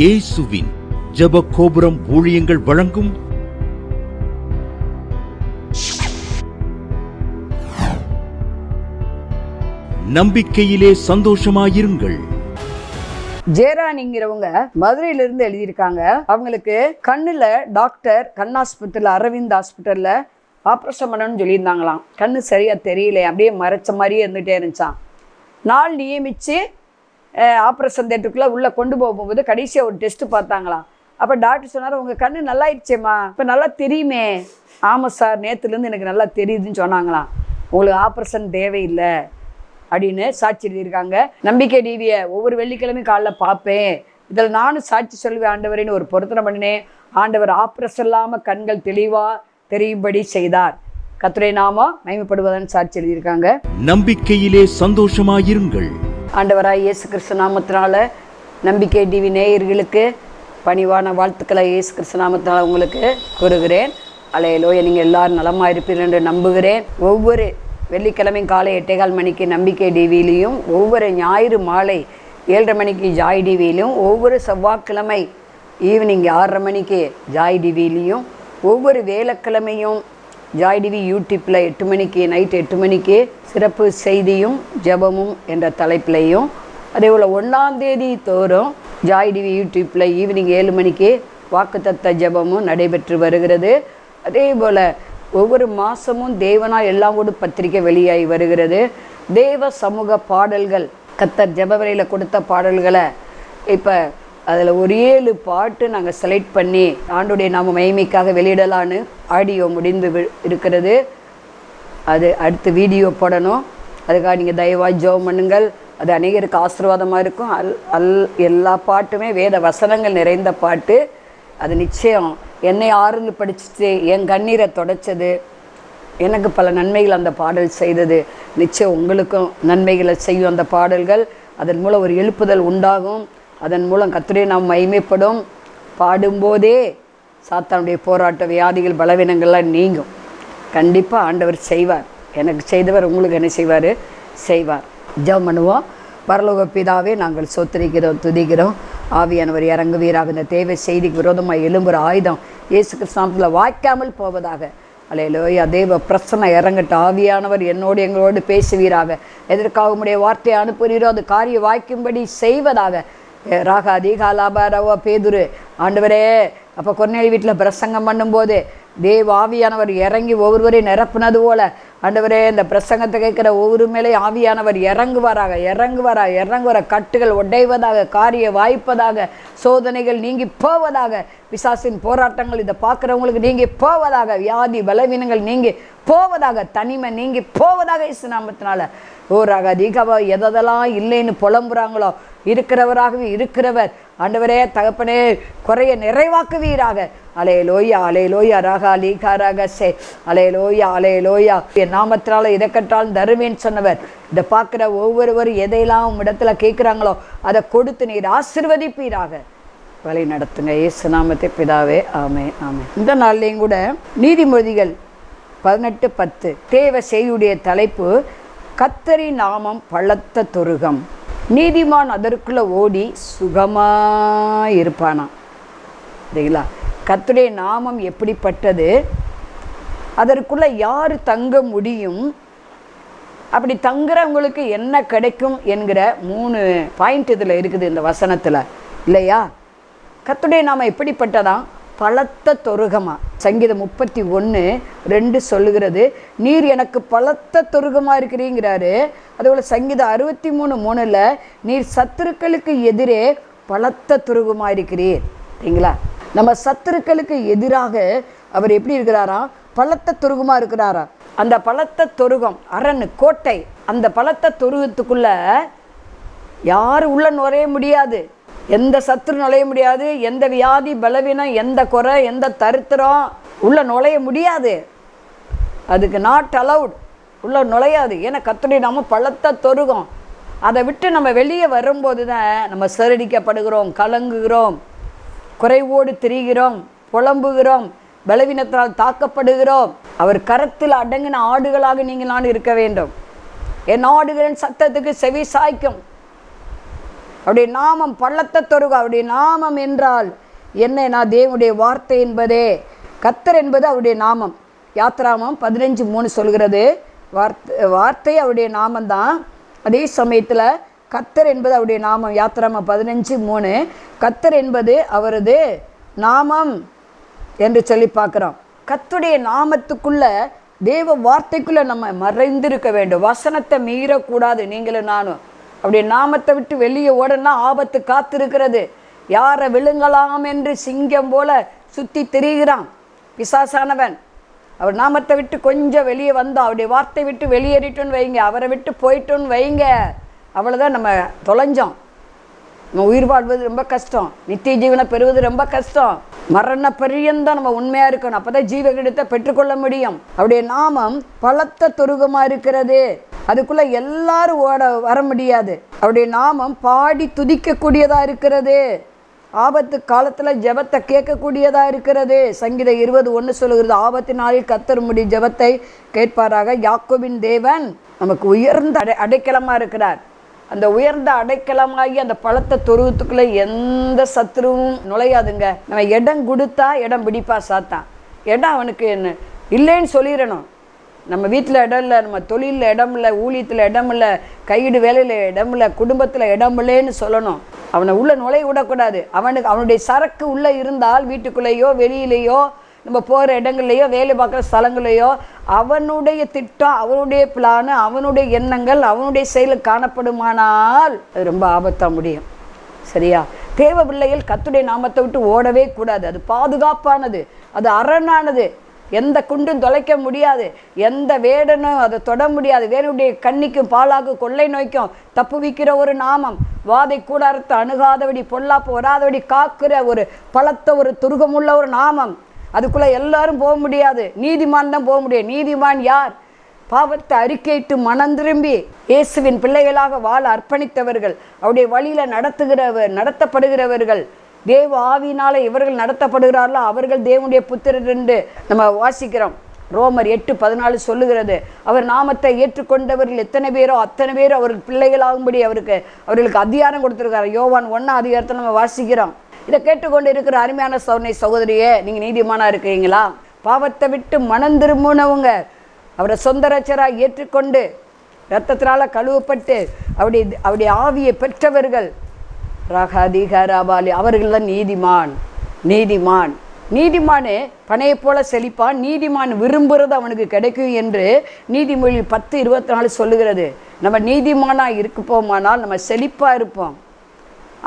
இயேசுவின் ஜெப கோபுரம் ஊழியங்கள் வழங்கும் நம்பிக்கையிலே சந்தோஷமாயிருங்கள். ஜெயராணிங்கிறவங்க மதுரையில இருந்து எழுதியிருக்காங்க. அவங்களுக்கு கண்ணுல டாக்டர் கண் அரவிந்த் ஹாஸ்பிட்டல்ல ஆப்ரேஷன் பண்ணணும்னு சொல்லியிருந்தாங்களாம். கண்ணு சரியா தெரியல அப்படியே மறைச்ச மாதிரியே இருந்துகிட்டே இருந்துச்சான் நாள் நியமிச்சு ஆப்ரேஷன் தேட்டருக்குள்ளே உள்ளே கொண்டு போகும்போது கடைசியாக ஒரு டெஸ்ட்டு பார்த்தாங்களாம். அப்போ டாக்டர் சொன்னார் உங்கள் கண்ணு நல்லா ஆயிடுச்சேம்மா இப்போ நல்லா தெரியுமே. ஆமாம் சார் நேற்றுலேருந்து எனக்கு நல்லா தெரியுதுன்னு சொன்னாங்களாம். உங்களுக்கு ஆப்ரேஷன் தேவையில்லை. அப்படின்னு சாட்சி எழுதியிருக்காங்க. நம்பிக்கை டிவியை ஒவ்வொரு வெள்ளிக்கிழமையும் காலைல பார்ப்பேன். இதில் நானும் சாட்சி சொல்லுவேன் ஆண்டவரின்னு ஒரு பொருத்தனை பண்ணினேன் ஆண்டவர் ஆப்ரேஷன் இல்லாமல் கண்கள் தெளிவாக தெரியும்படி செய்தார். கத்துரை நாமம் மகிமைப்படுவதன் சாட்சி எழுதியிருக்காங்க. நம்பிக்கையிலே சந்தோஷமாயிருங்கள். ஆண்டவராக இயேசு கிறிஸ்து நாமத்தினால நம்பிக்கை டிவி நேயர்களுக்கு பணிவான வாழ்த்துக்களை இயேசு கிறிஸ்து நாமத்தினால் உங்களுக்கு கூறுகிறேன். அலையலோய நீங்கள் எல்லாரும் நலமாக இருப்பீர்கள் என்று நம்புகிறேன். ஒவ்வொரு வெள்ளிக்கிழமையும் காலை எட்டேகால் மணிக்கு நம்பிக்கை டிவிலையும் ஒவ்வொரு ஞாயிறு மாலை ஏழரை மணிக்கு ஜாய் டிவிலையும் ஒவ்வொரு செவ்வாய்க்கிழமை ஈவினிங் ஆறரை மணிக்கு ஜாய் டிவிலையும் ஒவ்வொரு வேலைக்கிழமையும் ஜாய் டிவி யூடியூப்பில் எட்டு மணிக்கு நைட் எட்டு மணிக்கு சிறப்பு செய்தியும் ஜெபமும் என்ற தலைப்பிலையும். அதே போல் ஒன்றாம் தேதி தோறும் ஜாய் டிவி யூடியூப்பில் ஈவினிங் ஏழு மணிக்கு வாக்குத்தத்த ஜெபமும் நடைபெற்று வருகிறது. அதே போல் ஒவ்வொரு மாதமும் தேவனால் எல்லாம் கூட பத்திரிக்கை வெளியாகி வருகிறது. தேவ சமூக பாடல்கள் கத்தர் ஜபவரையில் கொடுத்த பாடல்களை இப்போ அதில் ஒரு ஏழு பாட்டு நாங்கள் செலக்ட் பண்ணி ஆண்டுடைய நாம மகிமைக்காக வெளியிடலான்னு ஆடியோ முடிந்து வி- இருக்கிறது. அது அடுத்து வீடியோ போடணும். அதுக்காக நீங்கள் தயவாக ஜோம் பண்ணுங்கள். அது அநேகருக்கு ஆசீர்வாதமாக இருக்கும். அல் அல் எல்லா பாட்டுமே வேத வசனங்கள் நிறைந்த பாட்டு. அது நிச்சயம். என்னை ஆறுதல் படிச்சுட்டு என் கண்ணீரை தொடச்சது. எனக்கு பல நன்மைகள் அந்த பாடல் செய்தது. நிச்சயம் உங்களுக்கும் நன்மைகளை செய்யும் அந்த பாடல்கள். அதன் மூலம் ஒரு எழுப்புதல் உண்டாகும். அதன் மூலம் கத்துடைய நாம் மகிமைப்படும். பாடும்போதே சாத்தானுடைய போராட்ட வியாதிகள் பலவீனங்கள்லாம் நீங்கும். கண்டிப்பாக ஆண்டவர் செய்வார். எனக்கு செய்தவர் உங்களுக்கு என்ன செய்வார்? செய்வார். ஜெபம் பண்ணுவோம். பரலோக பிதாவே நாங்கள் சொத்தரிக்கிறோம் துதிக்கிறோம். ஆவியானவர் இறங்குவீராக. இந்த தேவை செய்திக்கு விரோதமாக எழும்புற ஆயுதம் இயேசு கிறிஸ்தாமத்தில் வாய்க்காமல் போவதாக. அலையிலோயா தேவ பிரசனை இறங்கட்ட ஆவியானவர் என்னோடு எங்களோடு பேசுவீராக. எதற்காக உடைய வார்த்தையை அனுப்புகிறீரோ அது காரியம் வாய்க்கும்படி செய்வதாக. ராகா தீகாலாபா பேதுரு. ஆண்டவரே அப்போ கொன்னேலி வீட்டில் பிரசங்கம் பண்ணும்போது தேவ ஆவியானவர் இறங்கி ஒவ்வொருவரையும் நிரப்புனது போல ஆண்டவரே இந்த பிரசங்கத்தை கேட்குற ஒவ்வொரு மேலே ஆவியானவர் இறங்குவாராக இறங்குவாரா இறங்குவர. கட்டுகள் உடைவதாக காரிய வாய்ப்பதாக சோதனைகள் நீங்கி போவதாக பிசாசின் போராட்டங்கள் இதை பார்க்குறவங்களுக்கு நீங்கி போவதாக வியாதி பலவீனங்கள் நீங்கி போவதாக தனிமை நீங்கி போவதாக இசுநாமத்தினால நாமத்தினால. ஓ தீகாவா எதெல்லாம் இல்லைன்னு புலம்புறாங்களோ இருக்கிறவராகவே இருக்கிறவர். ஆண்டவரே தகப்பனே குறைய நிறைவாக்குவீராக. அலே லோயா அலே லோயா ராகா லீகா ராக சே அலே லோயா அலே லோயா என் நாமத்தினால இதை கற்றால் தருவேன்னு சொன்னவர். இதை பார்க்குற ஒவ்வொருவரும் எதையெல்லாம் உம்மிடத்துல கேட்குறாங்களோ அதை கொடுத்து நீர் ஆசிர்வதிப்பீராக. வழி நடத்துங்க. இயேசு நாமத்தை பிதாவே ஆமே ஆமே. இந்த நாள்லேயும் கூட நீதிமொழிகள் பதினெட்டு பத்து. தேவ செய்யுடைய தலைப்பு கத்தரி நாமம் பழத்த தொருகம். நீதிமான் அதற்குள்ளே ஓடி சுகமாக இருப்பானாம் சரிங்களா கர்த்தருடைய நாமம் எப்படிப்பட்டது? அதற்குள்ளே யார் தங்க முடியும்? அப்படி தங்குறவங்களுக்கு என்ன கிடைக்கும் என்கிற மூணு பாயிண்ட் இதில் இருக்குது இந்த வசனத்தில். இல்லையா? கத்துடைய நாம எப்படிப்பட்டதாம் பலத்த தொருகமா. சங்கீதம் முப்பத்தி ஒன்று ரெண்டு சொல்லுகிறது நீர் எனக்கு பலத்த தொருகமாக இருக்கிறீங்கிறாரு. அதுபோல் சங்கீதம் அறுபத்தி மூணு மூணில் நீர் சத்துருக்களுக்கு எதிரே பலத்த துருகமாக இருக்கிறீர். சரிங்களா? நம்ம சத்துருக்களுக்கு எதிராக அவர் எப்படி இருக்கிறாரா? பலத்த துருகமாக இருக்கிறாரா? அந்த பலத்த தொருகம் அரண் கோட்டை அந்த பலத்த தொருகத்துக்குள்ள யார் உள்ள நுழைய முடியாது. எந்த சத்துரு நுழைய முடியாது எந்த வியாதி பலவீனம் எந்த குறை எந்த தருத்திரம் உள்ளே நுழைய முடியாது. அதுக்கு நாட் அலவுட் உள்ள நுழையாது. ஏன்னா கத்துடைய நம்ம பழத்தை தொருகும். அதை விட்டு நம்ம வெளியே வரும்போது தான் நம்ம சிறடிக்கப்படுகிறோம் கலங்குகிறோம் குறைவோடு திரிகிறோம் புலம்புகிறோம் பலவீனத்தால் தாக்கப்படுகிறோம். அவர் கரத்தில் அடங்கின ஆடுகளாக நீங்கள் நான் இருக்க வேண்டும். என் ஆடுகளின் சத்தத்துக்கு செவி சாய்க்கும். அவருடைய நாமம் பள்ளத்த தொருகு அவருடைய நாமம் என்றால் என்ன? நான் தேவனுடைய வார்த்தை என்பதே. கத்தர் என்பது அவருடைய நாமம். யாத்ராமம் பதினஞ்சு மூணு சொல்கிறது. வார்த்தை வார்த்தை அவருடைய நாமந்தான் அதே சமயத்தில் கத்தர் என்பது அவருடைய நாமம். யாத்ராமம் பதினஞ்சு மூணு. கத்தர் என்பது அவரது நாமம் என்று சொல்லி பார்க்குறோம். கத்துடைய நாமத்துக்குள்ள தேவ வார்த்தைக்குள்ளே நம்ம மறைந்திருக்க வேண்டும். வசனத்தை மீறக்கூடாது நீங்களும் நானும். அப்படி நாமத்தை விட்டு வெளியே ஓடனா ஆபத்து காத்திருக்கிறது. யாரை விழுங்கலாம் என்று சிங்கம் போல சுற்றி திரிகிறான். பிசாசானவன். அவர் நாமத்தை விட்டு கொஞ்சம் வெளியே வந்தோம் அவருடைய வார்த்தை விட்டு வெளியேறிட்டோன்னு வைங்க அவரை விட்டு போயிட்டோன்னு வைங்க. அவ்வளோதான் நம்ம தொலைஞ்சோம். நம்ம உயிர் வாழ்வது ரொம்ப கஷ்டம். நித்திய ஜீவனை பெறுவது ரொம்ப கஷ்டம். மரண பரியந்தான் நம்ம உண்மையாக இருக்கணும். அப்போ தான் ஜீவகிடத்தை பெற்றுக்கொள்ள முடியும். அவருடைய நாமம் பலத்த துருகமாக இருக்கிறது. அதுக்குள்ளே எல்லாரும் ஓட வர முடியாது. அவருடைய நாமம் பாடி துதிக்கக்கூடியதாக இருக்கிறது. ஆபத்து காலத்தில் ஜெபத்தை கேட்கக்கூடியதாக இருக்கிறது. சங்கீத இருபது ஒன்று சொல்லுகிறது ஆபத்து நாளில் கத்தருமுடி முடி ஜெபத்தை கேட்பாராக யாக்கோவின் தேவன் நமக்கு உயர்ந்த அடை அடைக்கலமாக இருக்கிறார். அந்த உயர்ந்த அடைக்கலமாகி அந்த பழத்தை தொருவத்துக்குள்ளே எந்த சத்துருவும் நுழையாதுங்க. நம்ம இடம் கொடுத்தா இடம் பிடிப்பா சாத்தான். இடம் அவனுக்கு என்ன? இல்லைன்னு சொல்லிடணும். நம்ம வீட்டில் இடம் இல்லை நம்ம தொழிலில் இடம் இல்லை ஊழியத்தில் இடம் இல்லை கையீடு வேலையில் இடம் இல்லை குடும்பத்தில் இடம் இல்லைன்னு சொல்லணும். அவனை உள்ளே நுழைய விடக்கூடாது. அவனுக்கு அவனுடைய சரக்கு உள்ளே இருந்தால் வீட்டுக்குள்ளேயோ வெளியிலேயோ நம்ம போகிற இடங்கள்லையோ வேலை பார்க்குற ஸ்தலங்களையோ அவனுடைய திட்டம் அவனுடைய பிளானு அவனுடைய எண்ணங்கள் அவனுடைய செயல் காணப்படுமானால் அது ரொம்ப ஆபத்தாக முடியும். சரியா? தேவ பிள்ளைகள் கத்துடைய நாமத்தை விட்டு ஓடவே கூடாது. அது பாதுகாப்பானது. அது அரணானது. எந்த குண்டும் தொலைக்க முடியாது. எந்த வேடனும் அதை தொட முடியாது. வேணுடைய கண்ணிக்கும் பாலாக்கு கொள்ளை நோய்க்கும் தப்புவிக்கிற ஒரு நாமம். வாதை கூடாரத்தை அணுகாதபடி பொல்லாப்பு வராதபடி காக்கிற ஒரு பலத்த ஒரு துருகமுள்ள ஒரு நாமம். அதுக்குள்ளே எல்லாரும் போக முடியாது. நீதிமான் தான் போக முடியும். நீதிமான் யார்? பாவத்தை அறிக்கையிட்டு மனம் திரும்பி இயேசுவின் பிள்ளைகளாக வாழ அர்ப்பணித்தவர்கள் அவருடைய வழியில் நடத்துகிறவர் நடத்தப்படுகிறவர்கள் தேவ ஆவியினால் இவர்கள் நடத்தப்படுகிறார்களோ அவர்கள் தேவனுடைய புத்திரர் என்று நம்ம வாசிக்கிறோம். ரோமர் எட்டு பதினாலு சொல்லுகிறது. அவர் நாமத்தை ஏற்றுக்கொண்டவர்கள் எத்தனை பேரோ அத்தனை பேரும் அவர்கள் பிள்ளைகளாகும்படி அவருக்கு அவர்களுக்கு அதிகாரம் கொடுத்துருக்காரு யோவான் ஒன்றா அதிகாரத்தை நம்ம வாசிக்கிறோம். இதை கேட்டுக்கொண்டு இருக்கிற அருமையான சௌனை சகோதரியே நீங்கள் நீதிமானா இருக்கிறீங்களா? பாவத்தை விட்டு மனம் திரும்பினவங்க அவரை சொந்த ரச்சராக ஏற்றுக்கொண்டு இரத்தத்தினால் கழுவப்பட்டு அவருடைய அவருடைய ஆவியை பெற்றவர்கள் ரகதிகராபாலி அவர்கள் தான் நீதிமான். நீதிமான். நீதிமானு பனையை போல செழிப்பான். நீதிமான் விரும்புகிறது அவனுக்கு கிடைக்கும் என்று நீதிமொழி பத்து இருபத்தி நாலு சொல்லுகிறது. நம்ம நீதிமானாக இருக்கப்போமானால் நம்ம செழிப்பாக இருப்போம்.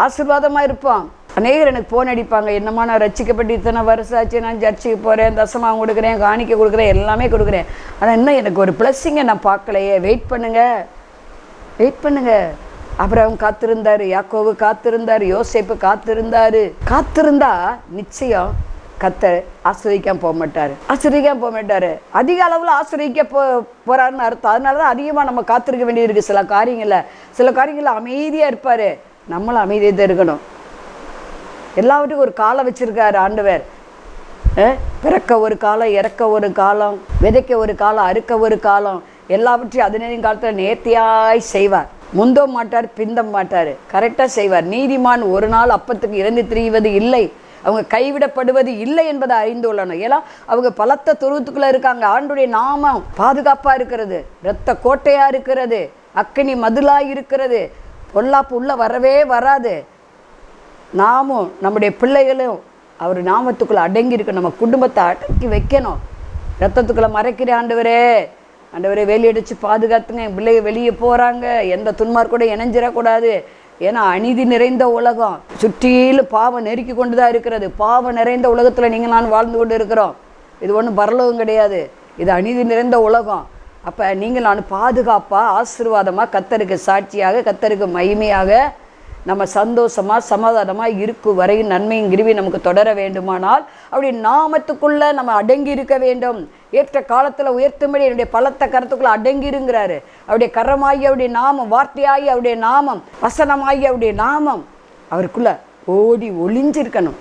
ஆசீர்வாதமாக இருப்போம். அநேகர் எனக்கு ஃபோன் அடிப்பாங்க. என்னம்மா நான் ரசிக்கப்பட்டு இத்தனை வருஷம் ஆச்சு நான் சர்ச்சுக்கு போகிறேன் தசமாக கொடுக்குறேன் காணிக்க கொடுக்குறேன் எல்லாமே கொடுக்குறேன். ஆனால் இன்னும் எனக்கு ஒரு பிளஸ்ஸிங்கை நான் பார்க்கலையே. வெயிட் பண்ணுங்கள் வெயிட் பண்ணுங்கள் அப்புறம் காத்திருந்தார் யாக்கோவு காத்திருந்தார் யோசேப்பு காத்திருந்தார். காத்திருந்தா நிச்சயம் கத்த ஆசிரியக்காம போக மாட்டார். ஆசிரியக்காம போக மாட்டார். அதிக அளவில் ஆசிரியக்க போ போகிறாருன்னு அர்த்தம். அதனால தான் அதிகமாக நம்ம காத்திருக்க வேண்டியது இருக்குது சில காரியங்களில் சில காரியங்களில் அமைதியாக இருப்பார். நம்மளும் அமைதியாக தான் இருக்கணும். எல்லாவற்றுக்கும் ஒரு காலம் வச்சுருக்காரு ஆண்டவர். பிறக்க ஒரு காலம் இறக்க ஒரு காலம் விதைக்க ஒரு காலம் அறுக்க ஒரு காலம். எல்லாவற்றையும் அதினரின் காலத்தில் நேர்த்தியாய் செய்வார். முந்த மாட்டார் பிந்த மாட்டார். கரெக்டாக செய்வார். நீதிமான் ஒரு நாள் அப்பத்துக்கு இறந்து திரிவது இல்லை. அவங்க கைவிடப்படுவது இல்லை என்பதை அறிந்து கொள்ளணும். ஏன்னா அவங்க பலத்த துருவத்துக்குள்ளே இருக்காங்க. ஆண்டுடைய நாமம் பாதுகாப்பாக இருக்கிறது. இரத்த கோட்டையாக இருக்கிறது. அக்கினி மதுளாக இருக்கிறது. பொல்லாப்பு உள்ளே வரவே வராது. நாமும் நம்முடைய பிள்ளைகளும் அவர் நாமத்துக்குள்ளே அடங்கி நம்ம குடும்பத்தை அடக்கி வைக்கணும். ரத்தத்துக்குள்ளே மறைக்கிற ஆண்டவரே. ஆண்டவரே வெளியடிச்சு பாதுகாத்துங்க. என் பிள்ளைங்க வெளியே போகிறாங்க எந்த துன்மார் கூட இணைஞ்சிடக்கூடாது ஏன்னா அநீதி நிறைந்த உலகம். சுற்றிலும் பாவம் நெருக்கி கொண்டு தான் இருக்கிறது. பாவம் நிறைந்த உலகத்தில் நீங்கள் நான் வாழ்ந்து கொண்டு இருக்கிறோம் இது ஒன்றும் பரலோகம் கிடையாது. இது அநீதி நிறைந்த உலகம். அப்போ நீங்கள் நான் பாதுகாப்பாக ஆசீர்வாதமாக கத்தருக்கு சாட்சியாக கத்தருக்கு மகிமையாக நம்ம சந்தோஷமாக சமாதானமாக இருக்கும் வரையும் நன்மையும் கிருவி நமக்கு தொடர வேண்டுமானால் அப்படி நாமத்துக்குள்ளே நம்ம அடங்கி இருக்க வேண்டும். ஏற்ற காலத்தில் உயர்த்தும்படி என்னுடைய பலத்த கரத்துக்குள்ளே அடங்கிருங்கிறாரு. அவருடைய கரமாகி அவருடைய நாமம் வார்த்தையாகி அவருடைய நாமம் வசனமாகி அவருடைய நாமம் அவருக்குள்ள ஓடி ஒளிஞ்சிருக்கணும்.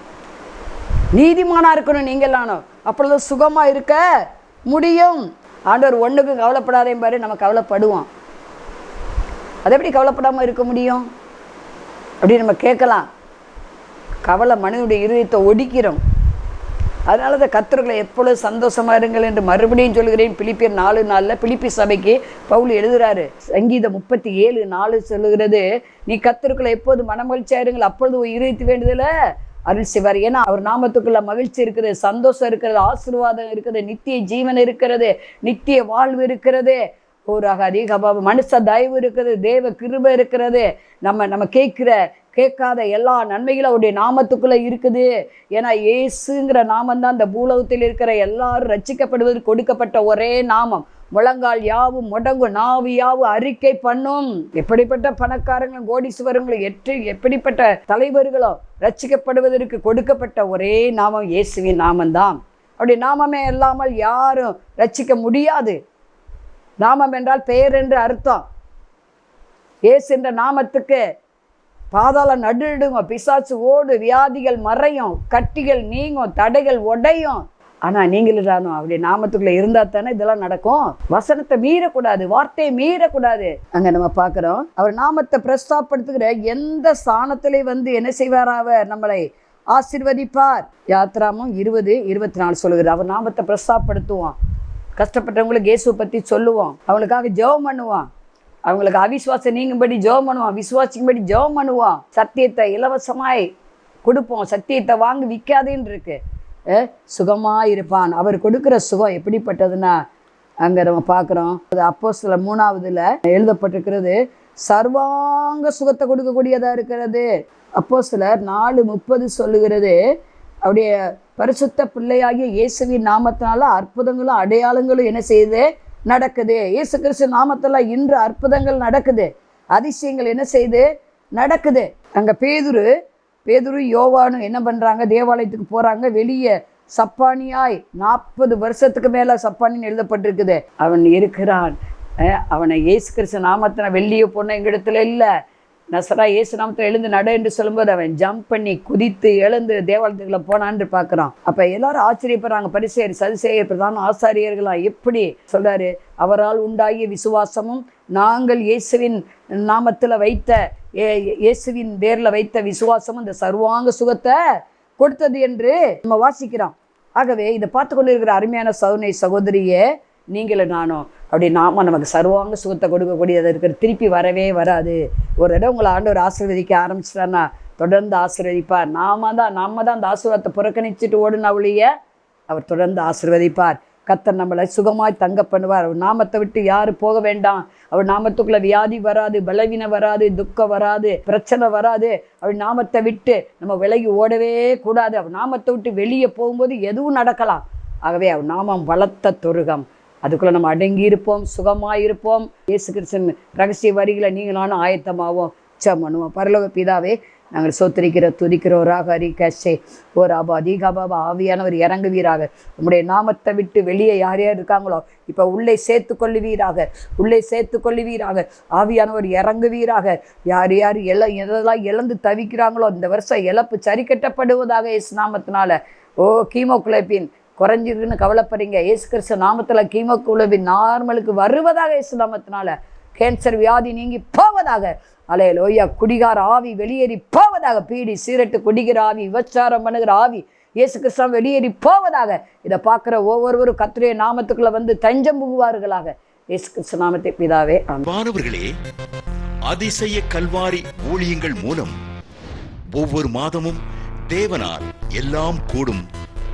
நீதிமானாக இருக்கணும் நீங்களானோ. அப்பொழுது சுகமாக இருக்க முடியும். ஆண்டவர் ஒன்றுக்கும் கவலைப்படாதே பாரு நம்ம கவலைப்படுவோம். அதை எப்படி கவலைப்படாமல் இருக்க முடியும்? அப்படி நம்ம கேட்கலாம். கவலை மனிதனுடைய இருதயத்தை ஒடிக்கிறோம். அதனால தான் கத்தர்களை எப்பொழுது சந்தோஷமா இருங்கள் என்று மறுபடியும் சொல்கிறேன் பிலிப்பியர் நாலு நாளில் பிலிப்பி சபைக்கு பவுல் எழுதுறாரு. சங்கீதம் முப்பத்தி ஏழு நாலு சொல்லுகிறது நீ கத்தருக்குள்ள எப்போது மனமகிழ்ச்சியாக இருங்கள்? அப்பொழுது ஒரு இருதயத்து அருள் செய்வார். ஏன்னா அவர் நாமத்துக்குள்ள மகிழ்ச்சி இருக்கிறது சந்தோஷம் இருக்கிறது ஆசீர்வாதம் இருக்கிறது நித்திய ஜீவன் இருக்கிறது நித்திய வாழ்வு இருக்கிறது. ஒரு அதிக மனுஷ தயவு இருக்கிறது தேவ கிருபை இருக்கிறது. நம்ம நம்ம கேட்குற கேட்காத எல்லா நன்மைகளும் அவருடைய நாமத்துக்குள்ளே இருக்குது. ஏன்னா இயேசுங்கிற நாமம் தான் இந்த பூலகத்தில் இருக்கிற எல்லாரும் ரச்சிக்கப்படுவது கொடுக்கப்பட்ட ஒரே நாமம். முழங்கால் யாவும் முடங்கும் நாவு யாவும் அறிக்கை பண்ணும். எப்படிப்பட்ட பணக்காரங்களும் கோடீஸ்வரங்களும் எட்டு எப்படிப்பட்ட தலைவர்களும் ரச்சிக்கப்படுவதற்கு கொடுக்கப்பட்ட ஒரே நாமம் இயேசுவின் நாமந்தான் அப்படி நாமமே இல்லாமல் யாரும் ரட்சிக்க முடியாது. நாமம் என்றால் பெயர் என்று அர்த்தம். ஏசு என்ற நாமத்துக்கு பாதாளம் நடுடுங்க பிசாசு ஓடு வியாதிகள் மறையும் கட்டிகள் நீங்கும் தடைகள் உடையும். ஆனால் நீங்களும் அப்படி நாமத்துக்குள்ளே இருந்தால் தானே இதெல்லாம் நடக்கும். வசனத்தை மீறக்கூடாது வார்த்தையை மீறக்கூடாது. அங்கே நம்ம பார்க்குறோம் அவர் நாமத்தை பிரஸ்தாப்படுத்துகிற எந்த ஸ்தானத்திலே வந்து என்ன செய்வார் அவர்? நம்மளை ஆசிர்வதிப்பார். யாத்ராமும் இருபது இருபத்தி நாலு சொல்லுகிறார் அவர் நாமத்தை பிரஸ்தாப்படுத்துவோம் கஷ்டப்பட்டவங்களுக்கு இயேசுவை பற்றி சொல்லுவோம். அவங்களுக்காக ஜெபம் பண்ணுவான் அவங்களுக்கு அவிசுவாசம் நீங்கும்படி ஜெபம் பண்ணுவான் விசுவாசிக்கும்படி ஜெபம் பண்ணுவான் சத்தியத்தை இலவசமாய் கொடுப்போம். சத்தியத்தை வாங்கி விற்காதேன்னு இருக்கு. சுகமாக இருப்பான். அவர் கொடுக்குற சுகம் எப்படிப்பட்டதுன்னா அங்கே நம்ம பார்க்குறோம். அது அப்போ சில மூணாவதுல எழுதப்பட்டிருக்கிறது சர்வாங்க சுகத்தை கொடுக்கக்கூடியதாக இருக்கிறது. அப்போ சிலர் நாலு முப்பது சொல்லுகிறது அவருடைய பரிசுத்த பிள்ளையாகிய இயேசுவின் நாமத்தினால அற்புதங்களும் அடையாளங்களும் என்ன செய்யுது? நடக்குது. இயேசு கிறிஸ்து நாமத்தில் இன்று அற்புதங்கள் நடக்குது. அதிசயங்கள் என்ன செய்யுது? நடக்குது. அங்கே பேதுரு பேதுரு யோவானும் என்ன பண்ணுறாங்க தேவாலயத்துக்கு போகிறாங்க வெளியே சப்பானியாய் நாற்பது வருஷத்துக்கு மேலே சப்பானின்னு எழுதப்பட்டிருக்குது. அவன் இருக்கிறான். அவனை இயேசு கிறிஸ்து நாமத்தின வெள்ளிய பொண்ணு எங்கள் இடத்துல இல்லை. நசரா இயேசு நாமத்தில் எழுந்து நட என்று சொல்லும்போது அவன் ஜம்ப் பண்ணி குதித்து எழுந்து தேவாலயத்துக்குள்ள போனான்னு பார்க்குறான் அப்போ எல்லாரும் ஆச்சரியப்படுறாங்க. பரிசேர் சதுசேயர் பிரதான ஆசாரியர்களாம் எப்படி சொல்கிறாரு அவரால் உண்டாகிய விசுவாசமும் நாங்கள் இயேசுவின் நாமத்தில் வைத்த ஏ- இயேசுவின் பேரில் வைத்த விசுவாசமும் இந்த சர்வாங்க சுகத்தை கொடுத்தது என்று நம்ம வாசிக்கிறோம். ஆகவே இதை பார்த்து கொண்டு இருக்கிற அருமையான சௌனை சகோதரியே நீங்களும் நானும் அப்படி நாம நமக்கு சர்வாங்க சுகத்தை கொடுக்கக்கூடியது இருக்கிற திருப்பி வரவே வராது. ஒரு இடம் உங்களை ஆண்டவர் ஆசீர்வதிக்க ஆரம்பிச்சிட்டான்னா தொடர்ந்து ஆசீர்வதிப்பார். நாம தான் நாம தான் அந்த ஆசீர்வாதத்தை புறக்கணிச்சிட்டு ஓடுன ஒழிய அவர் தொடர்ந்து ஆசீர்வதிப்பார். கத்தர் நம்மளை சுகமாய் தங்க பண்ணுவார். அவர் நாமத்தை விட்டு யாரும் போக வேண்டாம். அவர் நாமத்துக்குள்ள வியாதி வராது பலவீனம் வராது துக்கம் வராது பிரச்சனை வராது. அவர் நாமத்தை விட்டு நம்ம விலகி ஓடவே கூடாது. அவர் நாமத்தை விட்டு வெளியே போகும்போது எதுவும் நடக்கலாம். ஆகவே அவர் நாமம் வளர்த்த தொருகம். அதுக்குள்ளே நம்ம அடங்கி இருப்போம் சுகமாக இருப்போம் இயேசு கிருஷ்ணன் ரகசிய வரிகளை நீங்களான ஆயத்தமாவோம். உச்சம் பண்ணுவோம் பரலோக பிதாவே நாங்கள் சோத்திரிக்கிற துதிக்கிறோம் ராகரி கஷே ஓ ராபா தீகாபாபா ஆவியானவர் இறங்குவீராக. உங்களுடைய நாமத்தை விட்டு வெளியே யார் யார் இருக்காங்களோ இப்போ உள்ளே சேர்த்து கொள்ளுவீராக. உள்ளே சேர்த்து கொள்ளுவீராக. ஆவியானவர் இறங்குவீராக. யார் யார் எல எதெல்லாம் இழந்து தவிக்கிறாங்களோ இந்த வருஷம் இழப்பு சரி கட்டப்படுவதாக இயேசு நாமத்தினால. ஓ கீமோகுலப்பின் குறைஞ்சிருக்குன்னு கவலைப்படுறீங்க. ஏசு கிறிஸ்து நாமத்தில் கீமக்குழுவின் நார்மலுக்கு வருவதாக இயேசு நாமத்தினால கேன்சர் வியாதி நீங்கி போவதாக. அலைய லோய்யா குடிகார ஆவி வெளியேறி போவதாக. பீடி சீரட்டு குடிக்கிற ஆவி விபச்சாரம் பண்ணுகிற ஆவி இயேசு கிறிஸ்தான் வெளியேறி போவதாக. இதை பார்க்குற ஒவ்வொருவரும் கத்துடைய நாமத்துக்குள்ள வந்து தஞ்சம் புகுவார்களாக. இயேசு கிறிஸ்து நாமத்தை பிதாவே மாணவர்களே அதிசய கல்வாரி ஊழியங்கள் மூலம் ஒவ்வொரு மாதமும் தேவனால் எல்லாம் கூடும்